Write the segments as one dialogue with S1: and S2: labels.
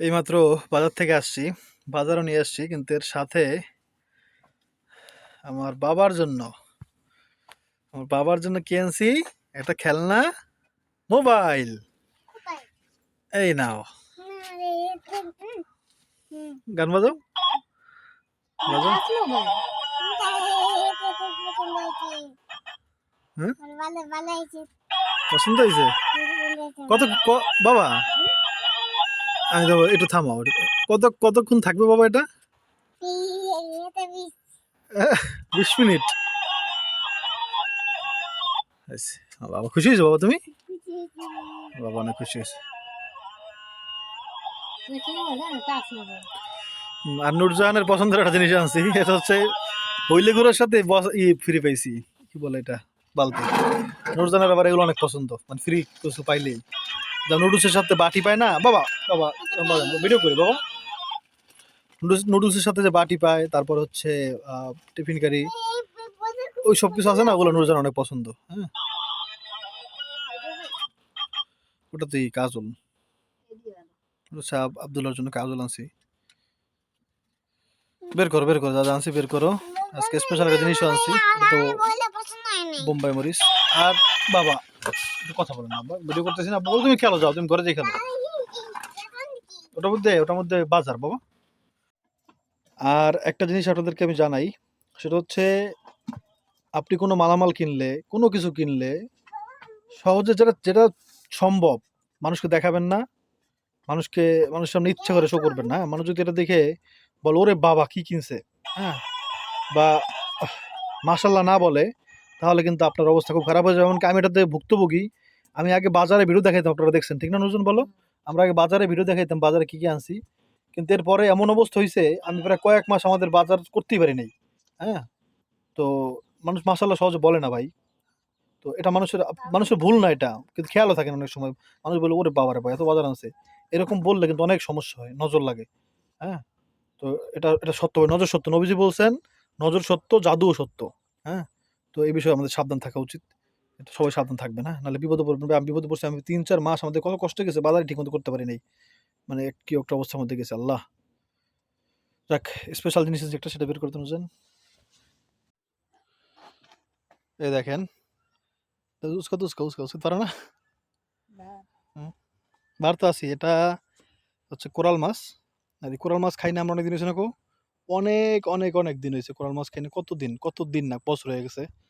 S1: এইমাত্র বাজার থেকে আসছি, বাজারও নিয়ে আসছি, কিন্তু এর সাথে আমার বাবার জন্য, আমার বাবার জন্য কি আনছি? একটা খেলনা, মোবাইল। এই নাও। গান বাজাও। বাজাও হুম?
S2: ভালো ভালো হয়েছে
S1: পছন্দ হয়েছে? কত বাবা? আমি দেবো একটু থামাও। কত কতক্ষণ থাকবে বাবা এটা? বিশ মিনিট। আচ্ছা, বাবা খুশি হয়েছে বাবা তুমি? বাবা অনেক খুশি হয়েছে। আর নুরজাহানের পছন্দের একটা জিনিস আনছি এটা হচ্ছে হইলে গুড়ার সাথে ফ্রি পাইছি কি বলে এটা? বালতি। নুরজাহানের আবার এগুলো অনেক পছন্দ। মানে ফ্রি কিছু পাইলেই। যা নুডলসের সাথে বাটি পায় না, বাবা বাবা ভিডিও করি, বাবা। নুডলস নুডলসের সাথে যে বাটি পায়, তারপর হচ্ছে টিফিন কারি, ওই সব কিছু আছে না, ওগুলো নুরজাহান অনেক পছন্দ হ্যাঁ। ওটা তুই কাজল। হচ্ছে আব- আবদুল্লাহর জন্য কাজল আনছি। বের করো বের করো দাদা আনছি বের করো। আজকে স্পেশাল একটা জিনিস আনছি তো বোম্বাই মরিচ আর বাবা কথা বলেন না ভিডিও করতেছি না বল, তুমি খেলো যাও, তুমি ঘরে যাই খেলো। ওটার মধ্যে ওটার মধ্যে বাজার, বাবা। আর একটা জিনিস আপনাদেরকে আমি জানাই, সেটা হচ্ছে, আপনি কোনো মালামাল কিনলে, কোনো কিছু কিনলে, সহজে যেটা যেটা সম্ভব, মানুষকে দেখাবেন না, মানুষকে, মানুষের সামনে ইচ্ছা করে শো করবেন না। মানুষ যদি এটা দেখে, বল, ওরে বাবা, কি কিনছে? হ্যাঁ? বা মাসাল্লাহ না বলে তাহলে কিন্তু আপনার অবস্থা খুব খারাপ হয়ে যাবে। এমনকি আমি এটাতে ভুক্তভোগী। আমি আগে বাজারে ভিডিও দেখাইতাম, আপনারা দেখছেন, ঠিক না নজরুল বলো? আমরা আগে বাজারে ভিডিও দেখাইতাম, বাজারে কী কী আনছি। কিন্তু এরপরে এমন অবস্থা হয়েছে আমি প্রায় কয়েক মাস আমাদের বাজার করতেই পারি নাই হ্যাঁ? তো মানুষ মাসাল্লাহ সহজে বলে না ভাই। তো এটা মানুষের মানুষের ভুল না এটা, কিন্তু খেয়ালও থাকে না অনেক সময়। মানুষ বলে, ওরে বাবারে ভাই, এত বাজার আনছে। এরকম বললে কিন্তু অনেক সমস্যা হয়, নজর লাগে হ্যাঁ? তো এটা এটা সত্য নজর সত্য। নবীজি বলছেন, নজর সত্য, জাদুও সত্য। হ্যাঁ? তো এই বিষয়ে আমাদের সাবধান থাকা উচিত। সবাই সাবধান থাকবে না নাহলে বিপদে পড়বে আমি বিপদে পড়ছি আমি তিন চার মাস আমাদের কত কষ্ট গেছে বাজারে ঠিক মতো করতে পারি নাই। মানে এক- কি একটা অবস্থার মধ্যে গেছে আল্লাহ। যাক স্পেশাল জিনিস একটা সেটা বের করতে বুঝছেন এই দেখেন। উস্কা তো উস্কা উস্কা পারে না? বার। তো আছি এটা হচ্ছে কোরাল মাছ। আর কোরাল মাছ খাই না আমরা অনেক দিন হয়েছে না কো? অনেক অনেক অনেক দিন হয়েছে কোরাল মাছ খাই না কত দিন কত দিন না বছর হয়ে গেছে।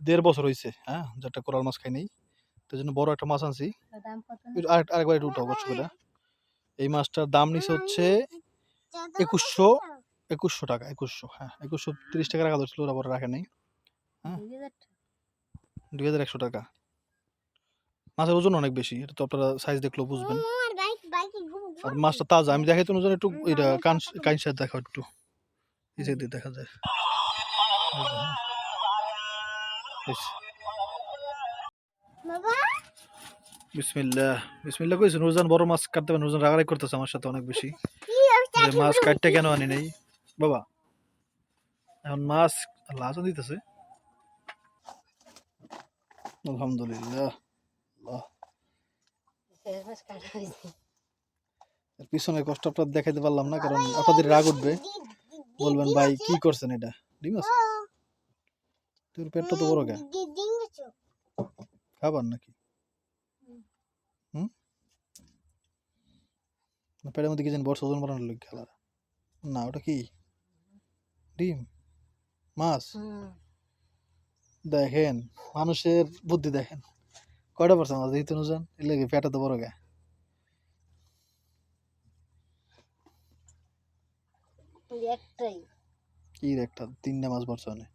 S1: দেড় বছর হয়েছে হ্যাঁ? যেটা কোরাল মাছ খাই নেই। তো জন্য বড় একটা মাছ আনছি। আরেকবার একটু উঠাও কষ্ট করে। এই মাছটার দাম নিছে হচ্ছে একুশশো একুশশো টাকা একুশশো হ্যাঁ একুশশো তিরিশ টাকা রাখা ধরছিল ওরা পরে রাখে নেই দুই হাজার একশো টাকা। মাছের ওজন অনেক বেশি এটা তো আপনারা সাইজ দেখলেও বুঝবেন। আর মাছটা তাজা আমি দেখাই তো ওজন একটু এটা কান কাইনসার দেখা একটু। এই দিয়ে দেখা যায়। হ্যাঁ। বিসমিল্লাহ। বিসমিল্লাহ কইছে নুরজান বড় মাছ কাটতে পারে নুরজান রাগারাগি করতেছে আমার সাথে অনেক বেশি। যে মাছ কাটতে কেন আনি নাই? বাবা এখন মাছ আল্লাহ দিতেছে। আলহামদুলিল্লাহ। আল্লাহ। এর পিছনের কষ্ট আপনার দেখাইতে পারলাম না কারণ আপনাদের রাগ উঠবে। বলবেন ভাই কি করছেন এটা? ডিম আছে? তোর পেটটা তো বড় কে খাবার নাকি? হুম? পেটের মধ্যে কি জানি বর্ষ ওজন বাড়ানোর লোক খেলা। না ওটা কি? ডিম? মাছ? দেখেন মানুষের বুদ্ধি দেখেন। কয়টা পারছে মাছ দেখতে নুজান এর লাগে পেটা তো বড় গে।
S2: একটাই।
S1: কি একটা? তিনটা মাছ পড়ছে অনেক।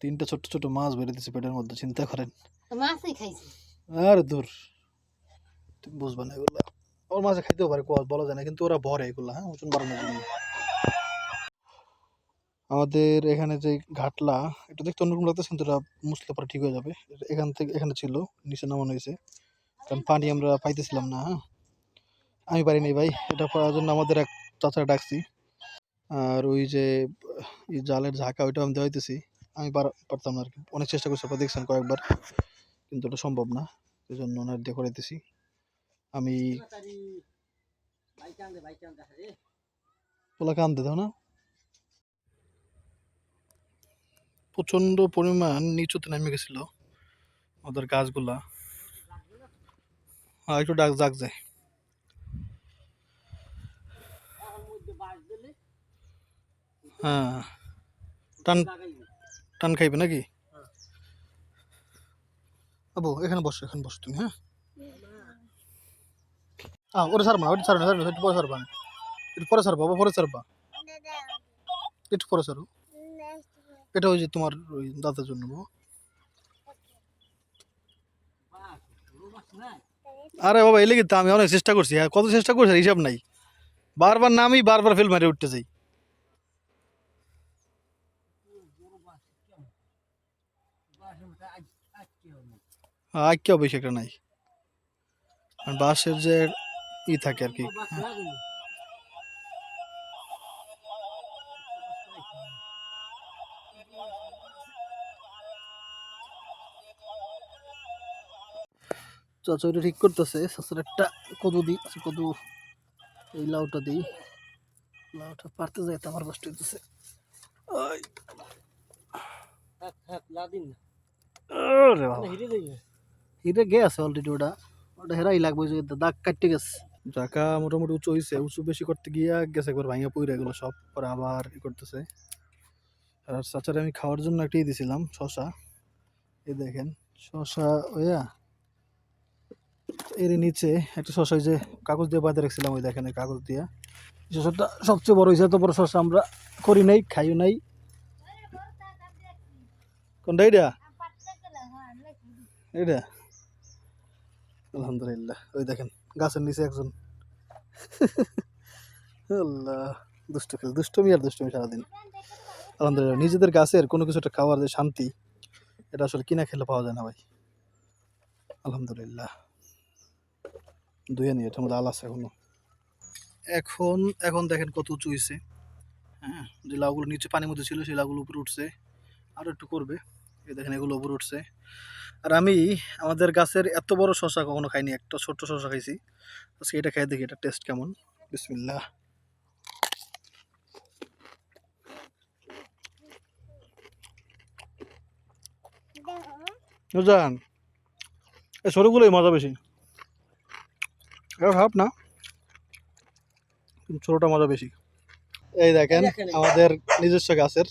S1: তিনটা ছোট ছোট মাছ দিচ্ছে পেটের মধ্যে চিন্তা করেন।
S2: মাছই খাইছি।
S1: আর দূর। তুমি বুঝবে না এগুলা। ওর মাঝে খাইতেও পারে বলা যায় না কিন্তু ওরা ভরে এগুলা হ্যাঁ? ওজন বাড়ানোর জন্য। আমাদের এখানে যে ঘাটলা এটা দেখতে অন্যরকম লাগতেছে কিন্তু এটা মুছলে পরে ঠিক হয়ে যাবে। এখান থেকে এখানে ছিল নিচে নামানো হয়েছে। কারণ পানি আমরা পাইতেছিলাম না হ্যাঁ? আমি পারি নাই ভাই এটা পাওয়ার জন্য আমাদের এক চাচারা ডাকছি। আর ওই যে জালের ঝাঁকা ওইটা আমি দেওয়াইতেছি। আমি পার- পারতাম না আর কি অনেক চেষ্টা করছি, আপনারা দেখছেন কয়েকবার, কিন্তু ওটা সম্ভব না। এই জন্য ওনার দিয়ে করাইতেছি আমি পোলা কান্দে দাও না? প্রচণ্ড পরিমাণ নিচুতে নেমে গেছিল ওদের গাছগুলা। আর একটু ডাক জাগ যায়। হ্যাঁ। টান টান খাইবে নাকি? আবু, এখানে বসো এখানে বসো তুমি হ্যাঁ? হ্যাঁ ওটা সারবা ওটা সারবা সারবা একটু পরে সারবা একটু পরে সারবা পরে সারবা একটু পরে সারো এটা ওই যে তোমার ওই দাদার জন্য। আরে বাবা এলে কিন্তু আমি অনেক চেষ্টা করছি হ্যাঁ কত চেষ্টা করছি হিসাব নাই। বারবার নামি, বারবার ফেল মারে উঠতে যাই আজ কেউ বেশি একটা নাই। বাসের যে ই থাকে আর কি চাচা এটা ঠিক করতেছে চাচার একটা কদু দিই আচ্ছা কদু এই লাউটা দিই। লাউটা পারতে যাই তো আমার কষ্ট হইতেছে। ওই, ওরে বাবা। হিরে গে আছে অলরেডি ওটা। ওটা হেরাই লাগবে যে দাগ কাটতে গেছে। জাকা মোটামুটি উঁচু হয়েছে উঁচু বেশি করতে গিয়া গেছে একবার ভাঙা পইরা গেলো সব। পরে আবার ই করতেছে। আর চাচারে আমি খাওয়ার জন্য একটাই দিয়েছিলাম শশা এই দেখেন শশা ওয়া। এর নিচে একটা শশা যে কাগজ দিয়ে বাঁধে রাখছিলাম, ওই দেখেন কাগজ দিয়ে। শশাটা সবচেয়ে বড় হয়েছে এত বড় শশা আমরা করি নাই, খাইও নাই। কোনটা এইটা? এইটা? আলহামদুলিল্লাহ। ওই দেখেন, গাছের নিচে একজন। আল্লাহ, দুষ্ট দুষ্টমি আর দুষ্টমি সারাদিন। আলহামদুলিল্লাহ, নিজেদের গাছের কোনো কিছু একটা খাওয়ার যে শান্তি, এটা আসলে কিনা খেলে পাওয়া যায় না ভাই। আলহামদুলিল্লাহ। দুয়ে নিয়ে এটার মধ্যে আল আছে এখনও। এখন এখন দেখেন কত উঁচু হয়েছে হ্যাঁ যে লাউগুলো নিচে পানির মধ্যে ছিল, সেই লাউগুলো উপরে উঠছে। আরও একটু করবে। এই দেখেন এগুলো উপরে উঠছে। আর আমি আমাদের গাছের এত বড় শশা কখনো খাইনি একটা ছোট্ট শশা খাইছি। আজকে এটা খাই দেখি এটা টেস্ট কেমন? বিসমিল্লাহ। বুঝলেন এই সরুগুলোই মজা বেশি। খারাপ না ছোটটা মজা বেশি। এই দেখেন। আমাদের নিজস্ব গাছের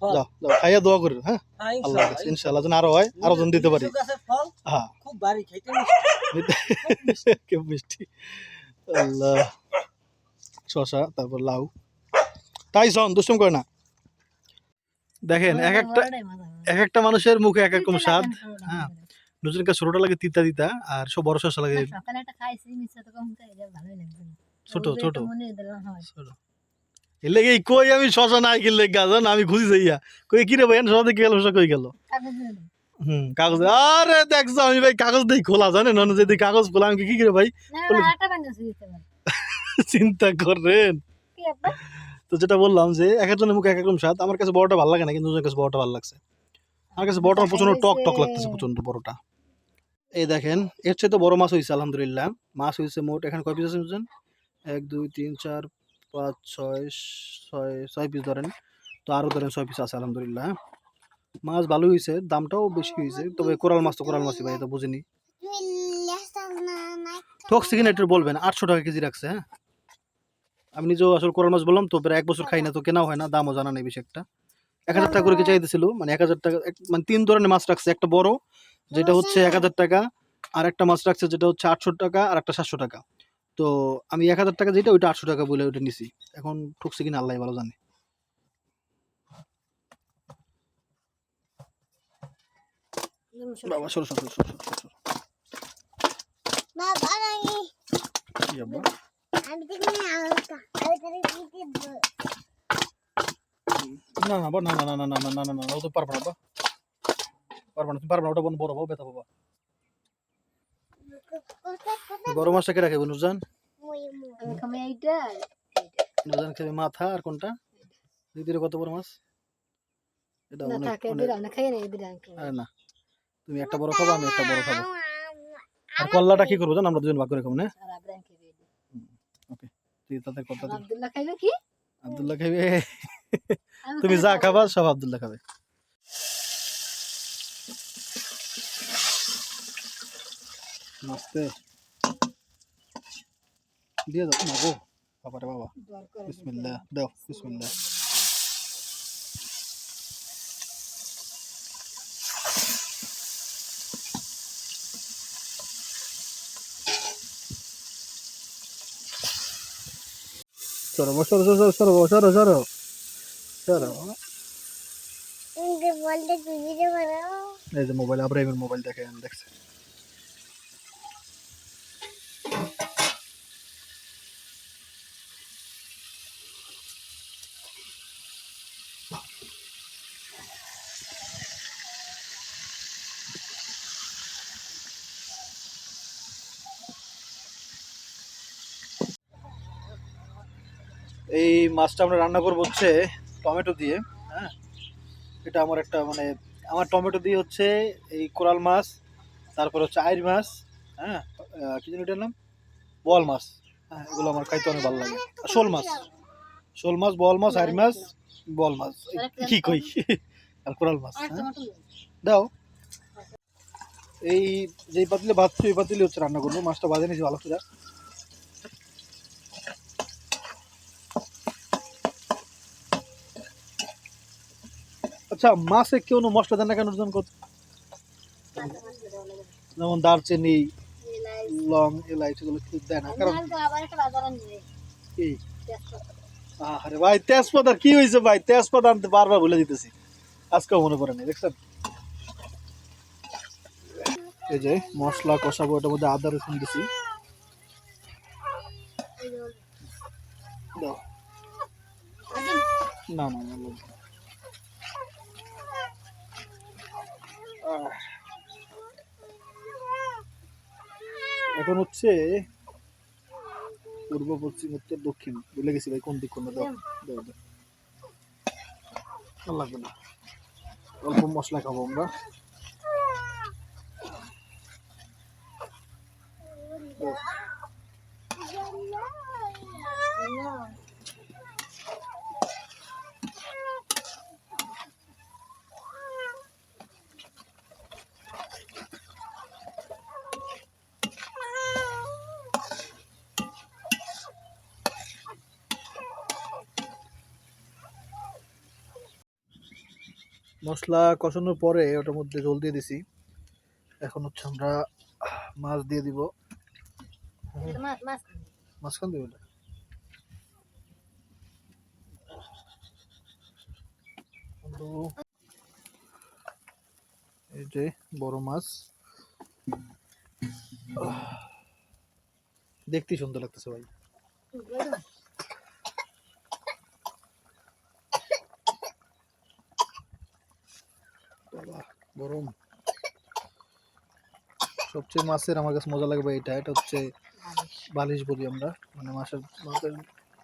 S1: যাও যাও খাইয়া দোয়া করি হ্যাঁ? আল্লাহ ইনশাআল্লাহ যেন আরও হয় আরও জন দিতে পারি। হ্যাঁ।
S3: খুব বাড়ি খাইতে
S1: কে মিষ্টি। আল্লাহ। শশা তারপর লাউ। তাই শোন দুষ্টম করে না। দেখেন এক একটা এক একটা মানুষের মুখে এক এক রকম স্বাদ। হ্যাঁ। কাছে ছোটটা লাগে তিতা তিতা আর সব বড় শশা লাগে। ছোট ছোট। ছোট। এর লেগে এই কই আমি শশা নাই কিনলে গাজন আমি খুঁজি যাইয়া। কই কি রে ভাই শশা দেখে গেল শশা কই গেল। হুম কাগজ। আরে দেখছ আমি ভাই কাগজ দেই খোলা জানেন? না যদি কাগজ খোলা আমি কি করে ভাই? চিন্তা করেন। তো যেটা বললাম যে এক একজনের মুখে এক রকম স্বাদ। আমার কাছে বড়টা ভালো লাগে না কিন্তু দুজনের কাছে বড়টা ভালো লাগছে। আমার কাছে বড়টা প্রচণ্ড টক টক লাগতেছে প্রচণ্ড বড়টা। এই দেখেন এর চেয়ে তো বড় মাছ হয়েছে আলহামদুলিল্লাহ। মাছ হয়েছে মোট এখানে কয় পিস আছে এক দুই তিন চার পাঁচ, ছয় ছয় ছয় পিস ধরেন। তো আরও ধরেন ছয় পিস আছে, আলহামদুলিল্লাহ মাছ ভালো হয়েছে দামটাও বেশি হয়েছে তবে কোরাল মাছ তো কোরাল মাছই ভাই, এটা বুঝিনি। টক্সি কিনা একটু বলবেন, আটশো টাকা কেজি রাখছে হ্যাঁ। আমি নিজেও আসলে কোরাল মাছ বললাম, তো প্রায় এক বছর খাই না, তো কেনাও হয় না, দামও জানা নেই বেশি একটা এক হাজার টাকা করে কি চাইতেছিল মানে এক হাজার টাকা মানে তিন ধরনের মাছ রাখছে, একটা বড়, যেটা হচ্ছে এক হাজার টাকা, আর একটা মাছ রাখছে, যেটা হচ্ছে আটশো টাকা, আর একটা সাতশো টাকা। তো আমি এক হাজার টাকা যেটা ওইটা আটশো টাকা বলে ওইটা নিছি এখন ঠুকছে কিনা আল্লাহ ভালো জানে বাবা সরো সরো সরো সরো সরো, সরো। কি আব্বা? না না বা- না না না না না না না না না ও তো পারব না বা পারব না তুমি পারব না ওটা বোন বড় বাবা ব্যথা বাবা বড় মাছটা কে রাখে নুরজান
S2: আমি খামি এইটা
S1: নুরজান খাবে মাথা আর কোনটা দিদির কত বড় মাছ এটা
S2: না
S1: অনেক
S2: থাকে
S1: অনেক
S2: দিলাম না খাই না বড় মাছটা কে রাখে নুরজান?
S1: নুরজান মাথা আর কোনটা? দিদির কত বড় মাছ? তুমি একটা বড় আমি একটা বড় খাব। কল্লাটা কি করব জান? আমরা দুজন ভাগ করে না?
S2: আব্দুল্লাহ খাইবে
S1: তুমি যা খাবা সব আব্দুল্লাহ খাবে। মস্তে দিয়ে দাও না গো বাবা
S2: দর করে
S1: বিসমিল্লাহ দাও বিসমিল্লাহ সরো সরো সরো সরো সরো সরো সরো এই যে মোবাইল দেখে দেখছি এই মাছটা আমরা রান্না করব হচ্ছে টমেটো দিয়ে হ্যাঁ? এটা আমার একটা মানে আমার টমেটো দিয়ে হচ্ছে এই কোরাল মাছ তারপর হচ্ছে আইর মাছ হ্যাঁ? কি জানি এটার নাম? বল মাছ হ্যাঁ এগুলো আমার খাইতে অনেক ভালো লাগে। শোল মাছ শোল মাছ বল মাছ আইর মাছ বল মাছ কি কই? আর কোরাল মাছ হ্যাঁ? দাও। এই যেই পাতিলে ভাত এই পাতিলে হচ্ছে রান্না করব মাছটা বাজে নিয়েছি ভালো করে। আচ্ছা মাছে কেউ না মশলা দেন না কেন ওজন কত? যেমন দারচিনি লং এলাইচ এগুলো কেউ দেয় না। কারণ কি। আরে ভাই তেজপাতার কি হয়েছে ভাই? তেজপাতা আনতে বারবার বলে দিতেছি। আজকেও মনে পড়ে নাই দেখছেন? এই যে মশলা কষাবো এটার মধ্যে আদা রসুন দিছি। না না না লাগবে না। আহ। এখন হচ্ছে পূর্ব, পশ্চিম, উত্তর, দক্ষিণ। ভুলে গেছি ভাই, কোন দিক কোনটা? লাগবে না। অল্প মশলা খাব আমরা। দাও। মশলা কষানোর পরে ওটার মধ্যে জল দিয়ে দিছি। এখন হচ্ছে আমরা মাছ দিয়ে দিব। দিব এই যে বড় মাছ। আহ, দেখতেই সুন্দর লাগতেছে ভাই। গরম। সবচেয়ে মাছের আমার কাছে মজা লাগবে এটা এটা হচ্ছে বালিশ বলি আমরা। মানে মাছের মাছের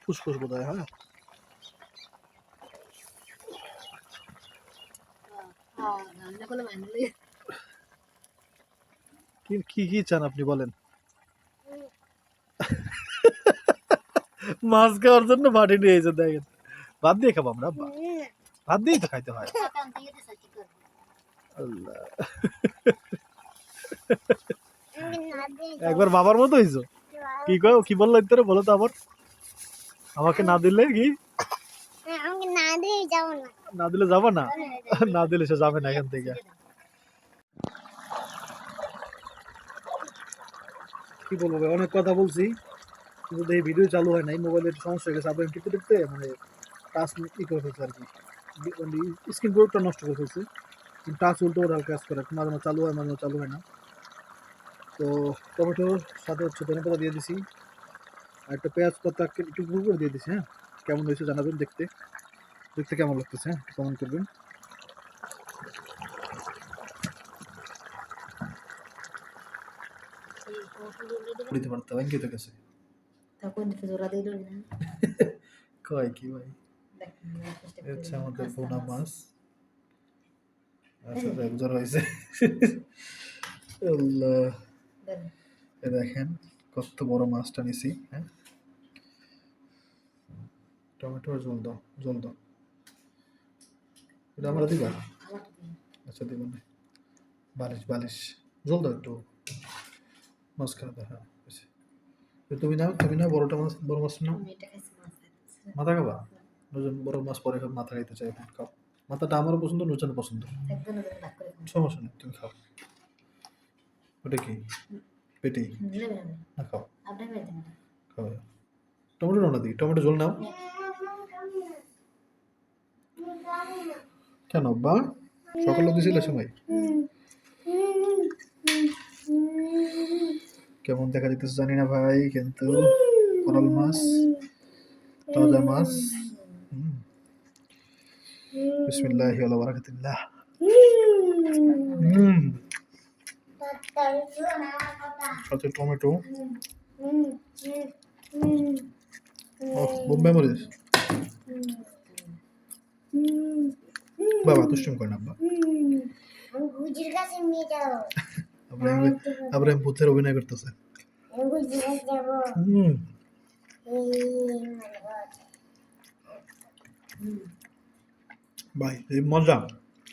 S1: ফুসফুস বোধ হয়? হ্যাঁ
S2: হ্যাঁ।
S1: কি কি চান আপনি বলেন? মাছ খাওয়ার জন্য মাটি নিয়ে এসে দেখেন। ভাত দিয়ে খাব আমরা? ভাত দিয়েই তো খাইতে হয়
S2: টাকা আনতে গিয়ে দিছে, কি করব?
S1: একবার বাবার মতো হইছো? কি কয় কি বলল ইত্তরে? বলো তো আবার। আমাকে না দিলে কি?
S2: না
S1: দিলে যাব না? না দিলে সে যাবে না এখান থেকে। কি বলব ভাই, অনেক কথা বলছি। কিন্তু এই ভিডিও চালু হয় নাই মোবাইলের সমস্যা হয়ে গেছে আবার টিপতে টিপতে মানে টাচ ই করে ফেলছে আর কি। স্ক্রিন বোর্ডটা নষ্ট করে ফেলছে। টাচ উল্টো ওরা কাজ করে মাঝে মাঝে চালু হয় মাঝে মাঝে চালু হয় না। তো টমেটোর সাথে হচ্ছে ধনে পাতা দিয়ে দিছি আর একটা পেঁয়াজ পাতা একটু গুঁড়ো করে দিয়ে দিছি হ্যাঁ? কেমন হয়েছে জানাবেন দেখতে। দেখতে কেমন লাগতেছে হ্যাঁ? কমেন্ট করবেন। দিতে কি তো
S2: না
S1: কয় কি ভাই? হচ্ছে আমাদের পোনা মাছ। জ্বর হয়েছে। এ দেখেন কত বড় মাছটা নিছি হ্যাঁ? টমেটো জল দাও জল দাও এটা আমরা দিবা। আচ্ছা দিব না। বালিশ বালিশ। জল দাও একটু। মাছ খাওয়া দাও হ্যাঁ তুমি নাও তুমি নাও বড়টা মাছ বড় মাছ নাও। মাথা খাবা? নজন বড় মাছ পরে মাথা খাইতে চাই খাও। মাথাটা আমারও পছন্দ নজনের পছন্দ। সমস্যা নেই তুমি খাও। ওটা কি? পেটি? না খাও। খাও। টমেটো নাও না দিই। টমেটো জল নাও। কেন বা সকালে দিছিল সময়? কেমন দেখা যেতেছে জানি না ভাই কিন্তু কোরাল মাছ তাজা মাছ। বিসমিল্লাহি ওয়া বারাকাতুল্লাহ। সাথে টমেটো। ও বোম্বাই মরিচ বাবা দুষ্টুম করে না আব্বা। আবার আমি- ভূতের অভিনয় করতেছে। হুম। ভাই এই মজা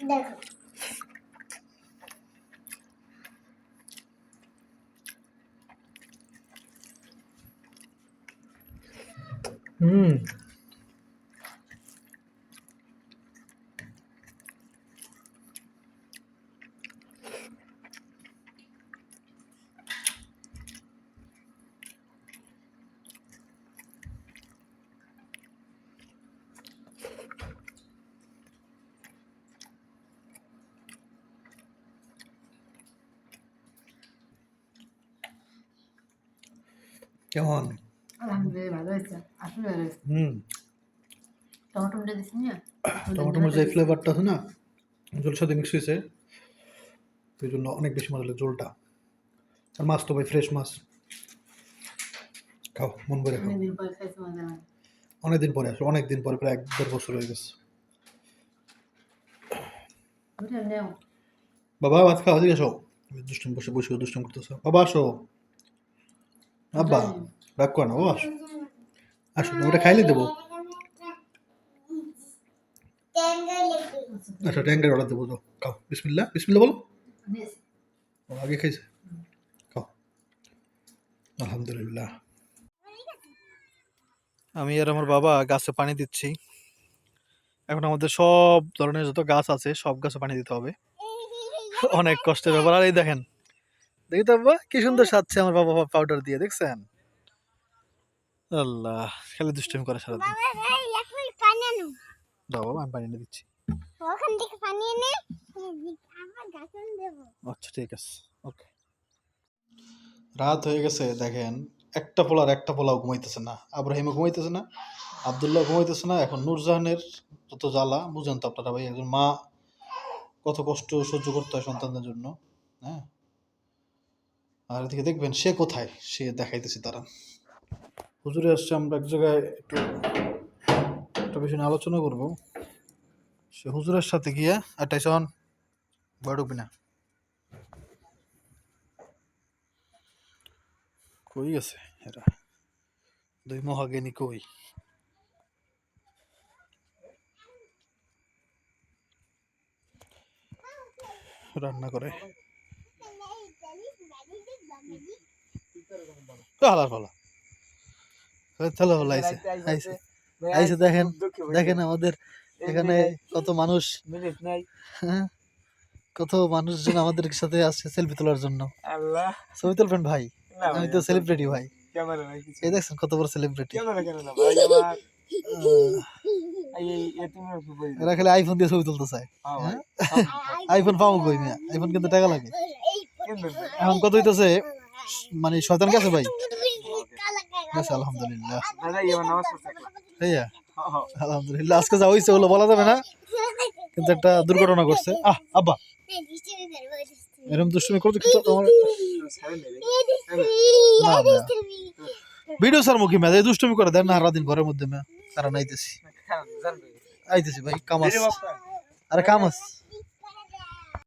S2: দেখো
S1: কেমন
S2: আলহামদুলিল্লাহ ভালো হয়েছে আসলে ভালো হয়েছে
S1: হুম
S2: টমেটো মিটে না
S1: টমেটো মরিচ যে ফ্লেভারটা আছে না? জলের সাথে মিক্স হয়েছে। তো জন্য অনেক বেশি মজা লাগে জলটা। আর মাছ তো ভাই ফ্রেশ মাছ। খাও মন খাও।
S2: অনেকদিন পরে লাগে।
S1: অনেকদিন পরে আসলে প্রায় এক দেড় বছর হয়ে গেছে। বাবা ভাত খাওয়া দিকে আসো। দুষ্টুম বসে বসে দুষ্টুম করতেছো। বাবা আসো। আব্বা, রাগ করো না, ও আসো। আসো তুমি খাইলে দেবো। আচ্ছা ট্যাঙ্কের অর্ডার দেবো তো খাও। বিসমিল্লা বিসমিল্লা বলো। আগে খাইছে। খাও। আলহামদুলিল্লাহ। আমি আর আমার বাবা গাছে পানি দিচ্ছি। এখন আমাদের সব ধরনের যত গাছ আছে, সব গাছে পানি দিতে হবে। অনেক কষ্টের ব্যাপার। আর এই দেখেন দেখি তো বাবা কি সুন্দর সাজছে আমার বাবা পাউডার দিয়ে দেখছেন? আল্লাহ খালি দুষ্টুমি করে সারাদিন। দাও বাবা আমি পানি এনে দিচ্ছি।
S2: ওখান থেকে পানি এনে
S1: আচ্ছা ঠিক আছে ওকে। রাত হয়ে গেছে দেখেন একটা পোলার একটা পোলাও ঘুমাইতেছে না। আব্রাহিমও ঘুমাইতেছে না আবদুল্লাহ ঘুমাইতেছে না। এখন নূরজাহানের যত জ্বালা বুঝেন তো আপনারা ভাই একজন মা কত কষ্ট সহ্য করতে হয় সন্তানদের জন্য হ্যাঁ? আর এদিকে দেখবেন সে কোথায়? সে দেখাইতেছে তারা। হুজুরে আসছে, আমরা এক জায়গায় একটু, একটা বিষয় নিয়ে আলোচনা করব। সে হুজুরের সাথে গিয়ে আটাইশন বড় ঢুকবি না। কই আছে এরা? দুই মহাজ্ঞানী কই? রান্না করে। হালার ফালা চলো ভালো আইসে আইসে আইসে দেখেন দেখেন আমাদের এখানে কত মানুষ। হ্যাঁ? কত মানুষজন আমাদের সাথে আসছে সেলফি তোলার জন্য।
S3: আল্লাহ।
S1: ছবি তুলবেন ভাই? আমি তো সেলিব্রিটি ভাই। এই দেখছেন কত বড় সেলিব্রিটি এরা খালি আইফোন দিয়ে ছবি তুলতে চায়।
S3: হ্যাঁ
S1: আইফোন পাবো। কই আইফোন কিন্তু টাকা লাগে। এখন কত হইতেছে? মানে শয়তান গেছে ভাই? গেছে আলহামদুলিল্লাহ। ভাইয়া
S3: হ্যাঁ। হ্যাঁ
S1: আলহামদুলিল্লাহ আজকে যা হইছে হলো বলা যাবে না কিন্তু একটা দুর্ঘটনা ঘটছে। আহ আব্বা। এরকম দুষ্টুমি করতে কিন্তু তোমার না না। ভিডিও স্যার মুখী মেয়ে এই দুষ্টুমি করে দেন না সারাদিন ঘরের মধ্যে মেয়ে কারণ আইতেছি আইতেছি ভাই কামাস আরে কামাস